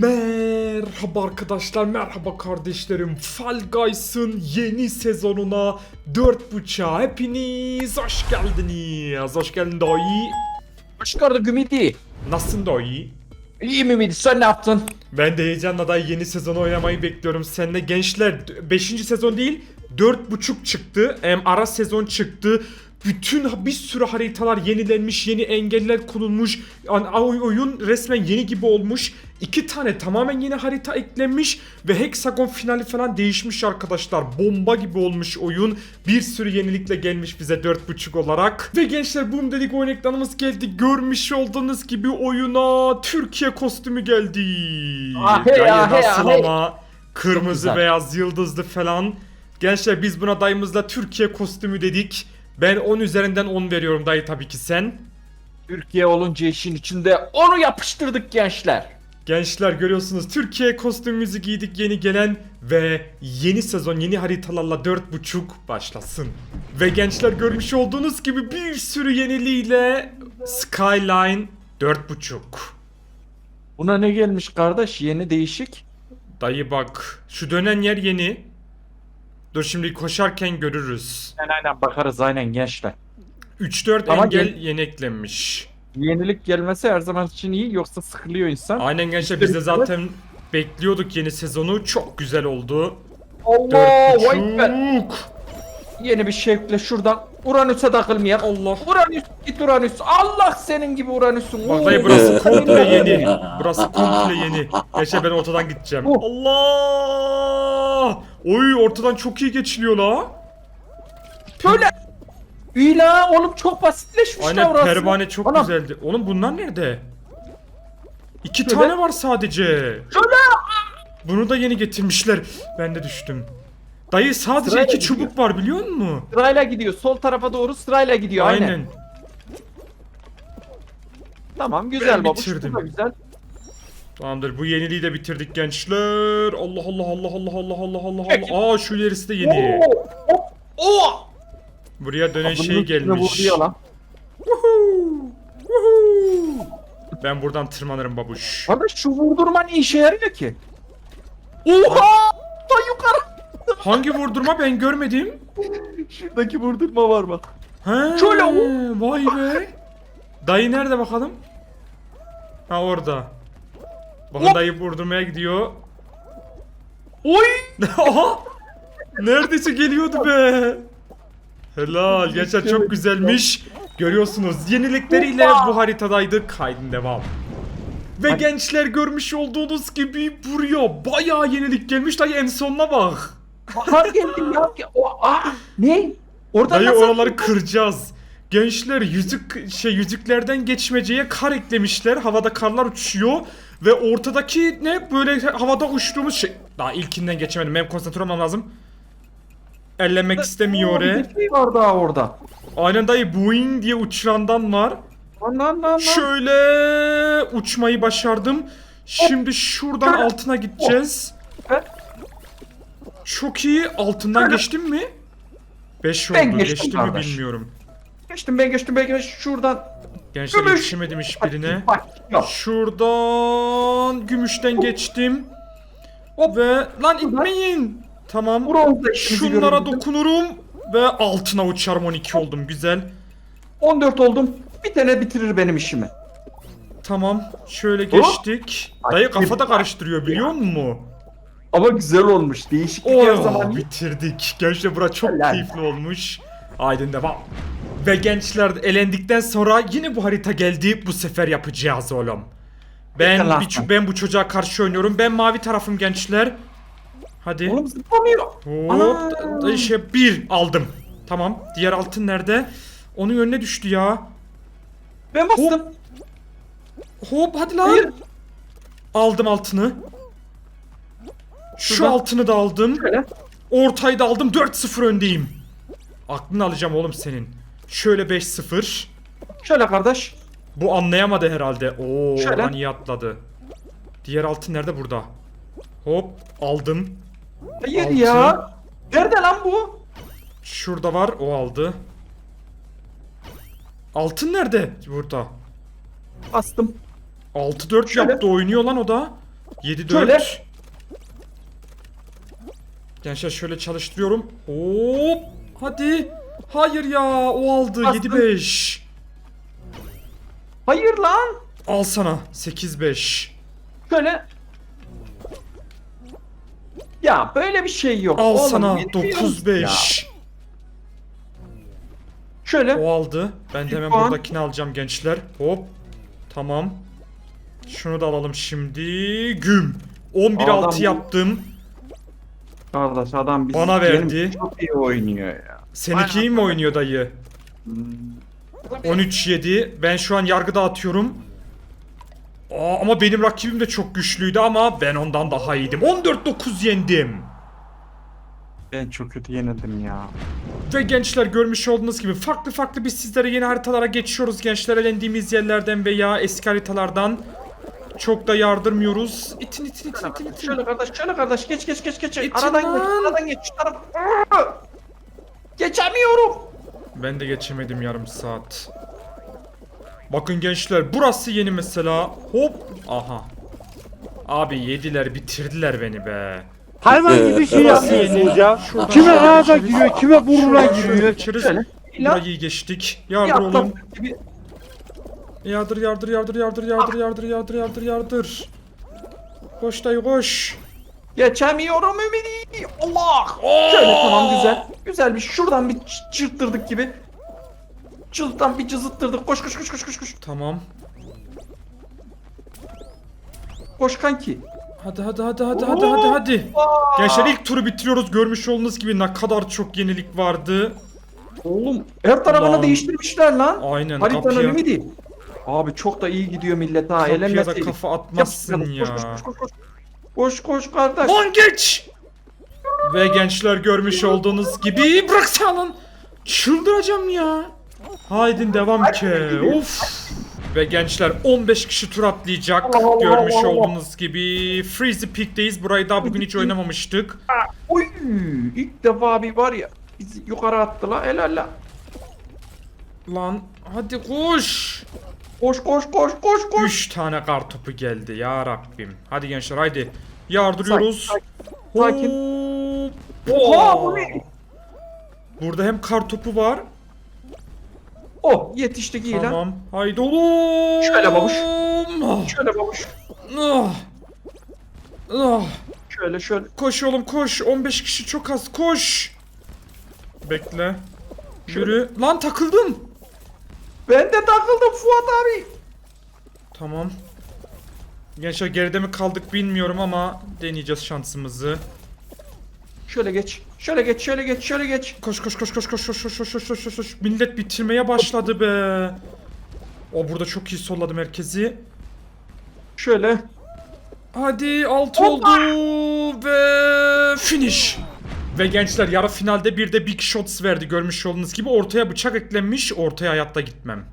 Merhaba arkadaşlar, merhaba kardeşlerim. Fall Guys'ın yeni sezonuna 4.5'a hepiniz hoş geldiniz. Hoş geldin dayı. Hoş gördük Ümidi. Nasılsın dayı? İyiyim Ümidi sen ne yaptın? Ben de heyecanla da yeni sezonu oynamayı bekliyorum. Seninle gençler 5. sezon değil 4.5 çıktı. Hem ara sezon çıktı. Bütün bir sürü haritalar yenilenmiş, yeni engeller konulmuş. Oyun resmen yeni gibi olmuş. İki tane tamamen yeni harita eklenmiş ve hexagon finali falan değişmiş arkadaşlar. Bomba gibi olmuş oyun. Bir sürü yenilikle gelmiş bize 4.5 olarak. Ve gençler boom dedik oyun ekranımız geldi. Görmüş olduğunuz gibi oyuna Türkiye kostümü geldi. Ah, hey, Gayet ah, hey, ah, asıl hey. ama kırmızı beyaz yıldızlı falan. Gençler biz buna dayımızla Türkiye kostümü dedik. Ben 10 üzerinden 10 veriyorum dayı tabii ki sen. Türkiye olunca işin içinde onu yapıştırdık gençler. Gençler görüyorsunuz Türkiye kostümümüzü giydik yeni gelen ve yeni sezon yeni haritalarla 4.5 başlasın. Ve gençler görmüş olduğunuz gibi bir sürü yeniliğiyle Skyline 4.5. Buna ne gelmiş kardeş yeni değişik. Dayı bak şu dönen yer yeni. Dur şimdi koşarken görürüz. Aynen aynen bakarız aynen gençler. 3-4 Ama engel gel- yeni eklenmiş. Yenilik gelmesi her zaman için iyi yoksa sıkılıyor insan. Aynen gençler biz de zaten bekliyorduk yeni sezonu. Çok güzel oldu. Allah be. 4.5. Yeni bir şevkle şuradan Uranüs'e takılmayan. Allah. Uranüs git Uranüs. Allah senin gibi Uranüs'ün. Bak Oo. dayı burası komple yeni. Burası komple yeni. Gerçi ben ortadan gideceğim. Oh. Allah! Oy ortadan çok iyi geçiliyor la. Şöyle. İyi la oğlum çok basitleşmiş Aynen orası. pervane çok Anam, güzeldi. Oğlum bunlar nerede? İki Şöyle. tane var sadece. Şöyle. Bunu da yeni getirmişler. Ben de düştüm. Dayı sadece Sırayla iki gidiyor. çubuk var biliyor musun? Sırayla gidiyor. Sol tarafa doğru sırayla gidiyor. Aynen. Aynen. Tamam güzel Ben babuş. bitirdim. da Güzel. Tamamdır bu yeniliği de bitirdik gençler. Allah Allah Allah Allah Allah Allah Allah. Allah. Aa şu ilerisi de yeni. Oo, hop, oo. Buraya dönen Bunun şey üstüne gelmiş. vurdu ya lan. Woohoo! Woohoo! Ben buradan tırmanırım babuş. Kardeş şu vurdurma ne işe yarıyor ki? Oha! Da yukarı. Hangi vurdurma ben görmedim. Şuradaki vurdurma var bak. He, Şöyle vay be. Dayı nerede bakalım? Ha orada. Bakın Hop. dayı vurdurmaya gidiyor. Oy! Aha! Neredeyse geliyordu be. Helal. Gerçekten çok güzelmiş. Görüyorsunuz yenilikleriyle bu haritadaydık. Haydin devam. Ve Hadi. gençler görmüş olduğunuz gibi buraya bayağı yenilik gelmiş. Dayı en sonuna bak. Bahar geldi ya. O, aa, ne? Orada Dayı nasıl? oraları kıracağız. Gençler yüzük şey yüzüklerden geçmeceye kar eklemişler. Havada karlar uçuşuyor ve ortadaki ne böyle havada uçtuğumuz şey. Daha ilkinden geçemedim. Benim konsantre olmam lazım. Ellemek istemiyor oraya. Bir şey var daha orada. Aynen dayı Boeing diye uçurandan var. Lan lan lan. Şöyle uçmayı başardım. Şimdi şuradan altına gideceğiz. Çok iyi. Altından geçtim mi? 5 Ben oldu. geçtim Geçtim mi kardeş. bilmiyorum. Geçtim ben geçtim ben geçtim. Şuradan. Gençler Gümüş. yetişemedim hiçbirine. Bak yok. Şuradan gümüşten geçtim. Hop. Ve lan itmeyin. Tamam. Bronzda işimizi Şunlara görebildim. dokunurum ve altına uçarım 12 oldum güzel. 14 oldum. Bir tane bitirir benim işimi. Tamam. Şöyle geçtik. Ay, Dayı kafada bir- karıştırıyor biliyor musun? Ama güzel olmuş. Değişiklik her Oh, zaman bitirdik. Gençler bura çok Helal. keyifli olmuş. Aydın devam. Ve gençler elendikten sonra yine bu harita geldi. Bu sefer yapacağız oğlum. Ben bir, ben bu çocuğa karşı oynuyorum. Ben mavi tarafım gençler. Hadi. Oğlum zıplamıyor. Hop. Şey bir aldım. Tamam. Diğer altın nerede? Onun önüne düştü ya. Ben bastım. Hop hadi lan. Hayır. Aldım altını. Şu Şuradan. altını da aldım. Şöyle. Ortayı da aldım 4-0 öndeyim. Aklını alacağım oğlum senin. Şöyle 5-0. Şöyle kardeş. Bu anlayamadı herhalde. Oo, Şöyle. oradan iyi atladı. Diğer altın nerede burada? Hop aldım. Hayır Altı. ya. Nerede lan bu? Şurada var o aldı. Altın nerede? Burada. Bastım. 6-4 Şöyle. yaptı oynuyor lan o da. 7 Şöyle. 4. Gençler şöyle çalıştırıyorum. Hop. Hadi. Hayır ya o aldı Bastım. 7 5. Hayır lan. Al sana 8 5. Şöyle. Ya böyle bir şey yok. Al Oğlum, sana yeniliyoruz 9 ya. 5. Şöyle. O aldı. Ben de hemen puan. buradakini alacağım gençler. Hop. Tamam. Şunu da alalım şimdi. Güm. 11 Adam 6 bu- yaptım. Kardeş adam biz Bana benim verdi. çok iyi oynuyor ya. Seninki iyi mi oynuyor dayı? Hmm. 13 7. Ben şu an yargıda atıyorum. Aa, ama benim rakibim de çok güçlüydü ama ben ondan daha iyiydim. 14 9 yendim. Ben çok kötü yenildim ya. Ve gençler görmüş olduğunuz gibi farklı farklı biz sizlere yeni haritalara geçiyoruz gençler elendiğimiz yerlerden veya eski haritalardan. Çok da yardırmıyoruz. İtin itin itin itin itin. Şöyle kardeş, şöyle kardeş. Geç geç geç geç. İçin aradan geç, lan. aradan geç. Şu taraf. Geçemiyorum. Ben de geçemedim yarım saat. Bakın gençler burası yeni mesela. Hop. Aha. Abi yediler bitirdiler beni be. Hayvan gibi şey yapıyorsunuz ya. Şuradan Kime şöyle ağza geçeriz. giriyor, kime burnuna Şöyle şöyle giriyor. geçeriz. Şöyle. Burayı geçtik. Yardır oğlum. Yaptım gibi. Yardır yardır yardır yardır yardır yardır yardır yardır yardır. Koş dayı koş. Geçemiyorum Ümidi. Allah. Şöyle tamam güzel. Güzel bir şuradan bir ç- çırptırdık gibi. Çıldan bir cızıttırdık. Koş koş koş koş koş koş. Tamam. Koş kanki. Hadi hadi hadi hadi hadi hadi hadi. Gençler ilk turu bitiriyoruz. Görmüş olduğunuz gibi ne kadar çok yenilik vardı. Oğlum her tarafını Ulan. değiştirmişler lan. Aynen Haritanın kapıya. Abi çok da iyi gidiyor millet ha. kapıya da Elenmeseydik. kafa atmazsın ya. Koş koş koş koş. Koş koş kardeş. Lan geç! Ve gençler görmüş olduğunuz gibi bıraksana lan. Çıldıracağım ya. Haydi devam ki. Of. Ve gençler 15 kişi tur atlayacak. Allah Allah Görmüş Allah Allah. olduğunuz gibi Freezy Peak'teyiz. Burayı daha bugün hiç oynamamıştık. Oy, ilk defa bir var ya bizi yukarı attı la helal la. Lan hadi koş. Koş koş koş koş koş. 3 tane kar topu geldi ya Rabbim. Hadi gençler haydi. Yardırıyoruz. Sakin, sakin. Oha bu ne? Burada hem kar topu var. Oh yetiştik iyi lan. Tamam. Haydi oğlum. Şöyle babuş. Ah, Şöyle babuş. ah, ah. Şöyle şöyle. Koş oğlum koş. 15 kişi çok az. Koş. Bekle. Yürü. Lan takıldım. Ben de takıldım Fuat abi. Tamam. Gençler geride mi kaldık bilmiyorum ama deneyeceğiz şansımızı. Şöyle geç. Şöyle geç şöyle geç şöyle geç. Koş koş koş koş koş koş koş koş koş koş koş koş. Millet bitirmeye başladı be. O burada çok iyi solladı merkezi. Şöyle. Hadi 6 oldu ve finish. Ve gençler yarı finalde bir de big shots verdi görmüş olduğunuz gibi ortaya bıçak eklenmiş ortaya hayatta gitmem.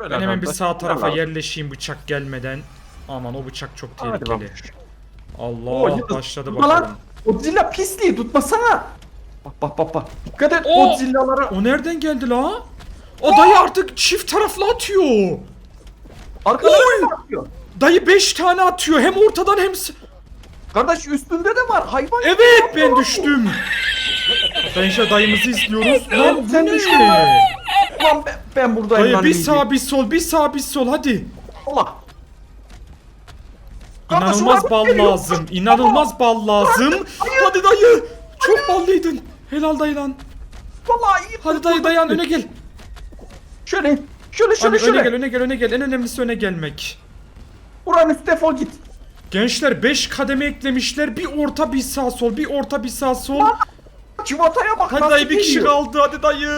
Böyle Ben hemen bir sağ tarafa Helal. yerleşeyim bıçak gelmeden. Aman o bıçak çok tehlikeli. Allah Oo, başladı bakalım. Godzilla pisliği tutmasana. Bak bak bak bak. Dikkat et Oo. Godzilla'lara. O nereden geldi la? O dayı artık çift taraflı atıyor. Arkadan bakıyor. Dayı 5 tane atıyor hem ortadan hem... Kardeş üstünde de var hayvan. Evet ben düştüm. Gençler dayımızı izliyoruz. Lan bu sen ne? düştün lan. Ben, ben buradayım Dayı lan bir sağ bir sol bir sağ bir sol hadi. Allah. Kardeş, İnanılmaz bal geliyor. lazım. İnanılmaz bal lazım. Hadi dayı. Çok ballıydın. Helal dayı lan. Vallahi iyi. Hadi dayı dayan öne gel. Şöyle. Şöyle şöyle Hadi şöyle. öne gel öne gel öne gel. En önemlisi öne gelmek. Uranüs defol git. Gençler 5 kademe eklemişler. Bir orta bir sağ sol. Bir orta bir sağ sol. Civataya bak Hadi dayı bir kişi geliyor. kaldı. Hadi dayı.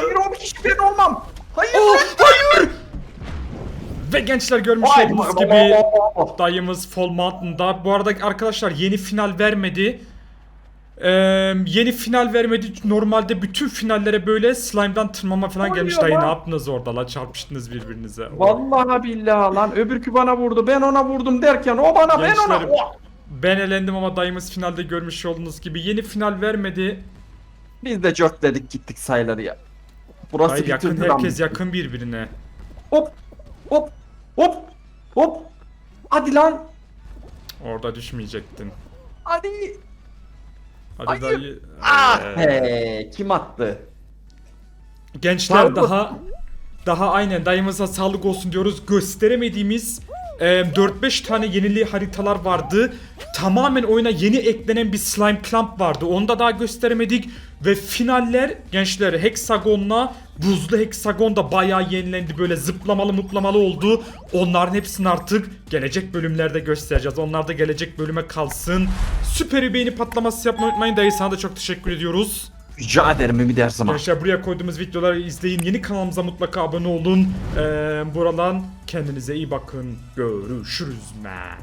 Hayır o bir kişi ben olmam. Hayır. Oh, hayır. Ve gençler görmüş olduğunuz gibi dayımız Fall Mountain'da. Bu arada arkadaşlar yeni final vermedi. Ee, yeni final vermedi. Normalde bütün finallere böyle slime'dan tırmama falan Oluyor gelmiş dayı. lan. Ne yaptınız orada la? Çarpıştınız birbirinize. Vallahi billahi lan öbürkü bana vurdu ben ona vurdum derken o bana ben ona. Oh! Ben elendim ama dayımız finalde görmüş olduğunuz gibi yeni final vermedi. Biz de cört dedik gittik sayıları ya. Burası Hayır, yakın bitirdi lan herkes bizi. yakın birbirine. Hop hop hop hop. Hadi lan. Orada düşmeyecektin. Hadi. Hadi Hayır. dayı. Ah Ee, be. Kim attı? Gençler Sağlık daha daha aynen dayımıza sağlık olsun diyoruz. Gösteremediğimiz e, 4-5 tane yenili haritalar vardı. Tamamen oyuna yeni eklenen bir slime clamp vardı. Onu da daha gösteremedik. Ve finaller gençler hexagonla buzlu hexagon da bayağı yenilendi. Böyle zıplamalı mutlamalı oldu. Onların hepsini artık gelecek bölümlerde göstereceğiz. Onlar da gelecek bölüme kalsın. Süper beğeni patlaması yapmayı unutmayın. Dayı sana da çok teşekkür ediyoruz. Rica ederim Ümit her zaman. Arkadaşlar buraya koyduğumuz videoları izleyin. Yeni kanalımıza mutlaka abone olun. Ee, buradan kendinize iyi bakın. Görüşürüz man.